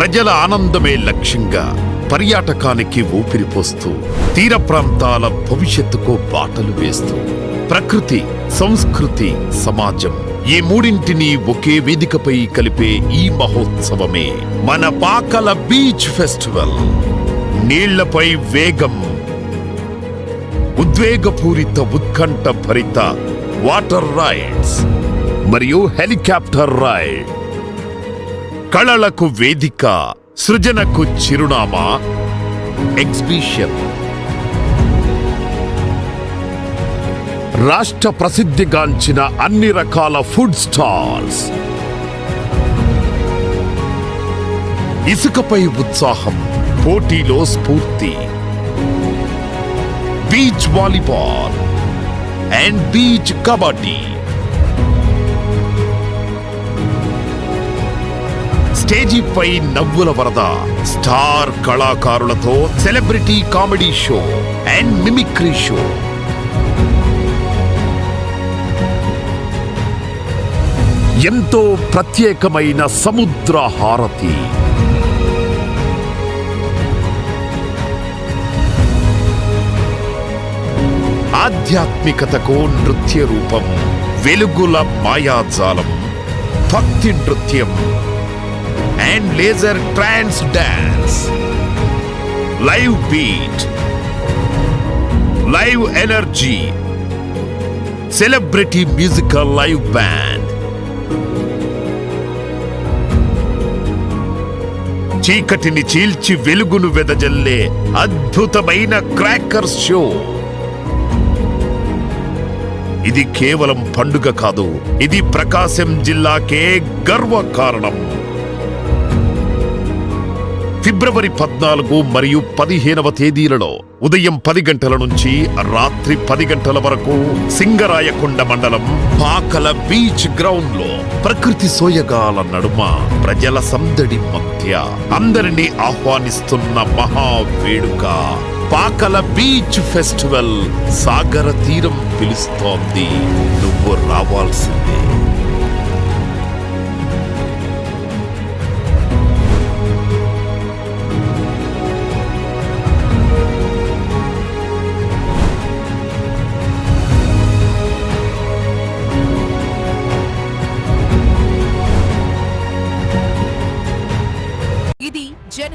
ప్రజల ఆనందమే లక్ష్యంగా పర్యాటకానికి ఊపిరిపోస్తూ తీర ప్రాంతాల భవిష్యత్తుకు బాటలు వేస్తూ. ప్రకృతి సంస్కృతి సమాజం ఈ మూడింటిని ఒకే వేదికపై కలిపే ఈ మహోత్సవమే మన పాకల బీచ్ ఫెస్టివల్. నీళ్ళపై వేగం ఉద్వేగపూరిత ఉత్కంఠ భరిత వాటర్ రైడ్స్ మరియు హెలికాప్టర్ రైడ్. కళలకు వేదిక సృజనకు చిరునామా ఎగ్జిబిషన్. రాష్ట్ర ప్రసిద్ధిగాంచిన అన్ని రకాల ఫుడ్ స్టాల్స్. ఇసుకపై ఉత్సాహం పోటీలో స్ఫూర్తి. Beach volleyball and beach kabaddi. స్టేజీపై నవ్వుల వరద. Star కళాకారులతో celebrity comedy show and mimicry show. ఎంతో ప్రత్యేకమైన సముద్ర హారతి. ఆధ్యాత్మికతకు నృత్య రూపం వెలుగుల మాయాజాలం భక్తి నృత్యం and laser trance dance live beat live energy celebrity musical live band చీకటిని చీల్చి వెలుగును వెదజల్లే అద్భుతమైన క్రాకర్స్ షో. ఇది కేవలం పండుగ కాదు ఇది ప్రకాశం జిల్లాకే గర్వ కారణం ఫిబ్రవరి పద్నాలుగు మరియు పదిహేనవ తేదీలలో ఉదయం పది గంటల నుంచి రాత్రి పది గంటల వరకు సింగరాయకొండ మండలం పాకల బీచ్ గ్రౌండ్లో ప్రకృతి సోయగాల నడుమ ప్రజల సందడి మధ్య అందరినీ ఆహ్వానిస్తున్న మహా వేడుక పాకల బీచ్ ఫెస్టివల్ సాగర తీరం పిలుస్తోంది. నువ్వు రావాల్సిందే.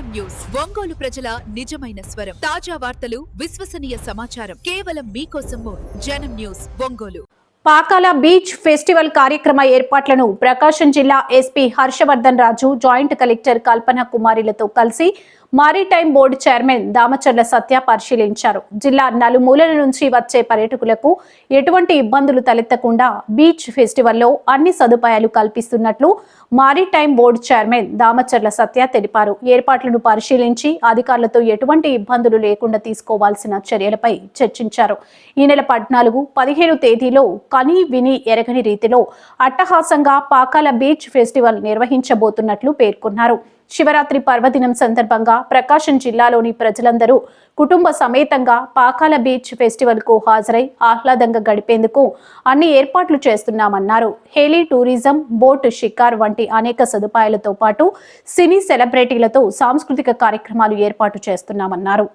జనం న్యూస్. ఒంగోలు ప్రజల నిజమైన స్వరం. తాజా వార్తలు విశ్వసనీయ సమాచారం. కేవలం మీకోసం జనం news Ongole. Pakala beach festival కార్యక్రమ ఏర్పాట్లను ప్రకాశం జిల్లా SP Harshavardhan Raju joint collector Kalpana కుమారిలతో కలిసి maritime board chairman Damacharla Satya పరిశీలించారు. జిల్లా నలుమూలల నుంచి వచ్చే పర్యాటకులకు ఎటువంటి ఇబ్బందులు తలెత్తకుండా బీచ్ ఫెస్టివల్లో అన్ని సదుపాయాలు కల్పిస్తున్నట్లు maritime board chairman Damacharla Satya తెలిపారు. ఏర్పాట్లను పరిశీలించి అధికారులతో ఎటువంటి ఇబ్బందులు లేకుండా తీసుకోవాల్సిన చర్యలపై చర్చించారు. ఈ నెల పద్నాలుగు పదిహేను తేదీలో కని విని ఎరగని రీతిలో అట్టహాసంగా పాకాల బీచ్ ఫెస్టివల్ నిర్వహించబోతున్నట్లు పేర్కొన్నారు. శివరాత్రి పర్వదినం సందర్భంగా ప్రకాశం జిల్లాలోని ప్రజలందరూ కుటుంబ సమేతంగా పాకాల బీచ్ ఫెస్టివల్కు హాజరై ఆహ్లాదంగా గడిపేందుకు అన్ని ఏర్పాట్లు చేస్తున్నామన్నారు. హేలీ టూరిజం బోట్ షికార్ వంటి అనేక సదుపాయాలతో పాటు సినీ సెలబ్రిటీలతో సాంస్కృతిక కార్యక్రమాలు ఏర్పాటు చేస్తున్నామన్నారు.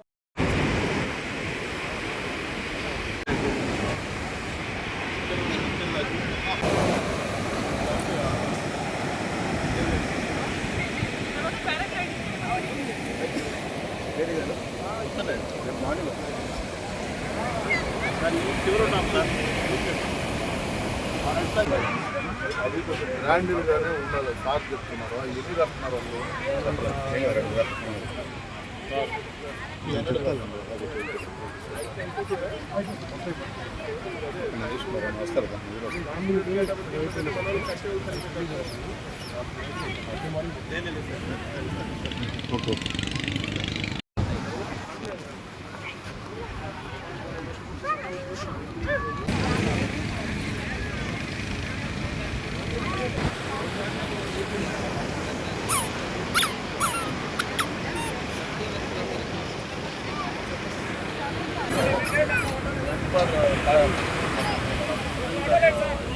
బ్రాండెడ్గానే ఉండాలి. సార్ చెప్తున్నారు. ఎన్ని రాస్తున్నారు వాళ్ళు? ఓకే. Thanks,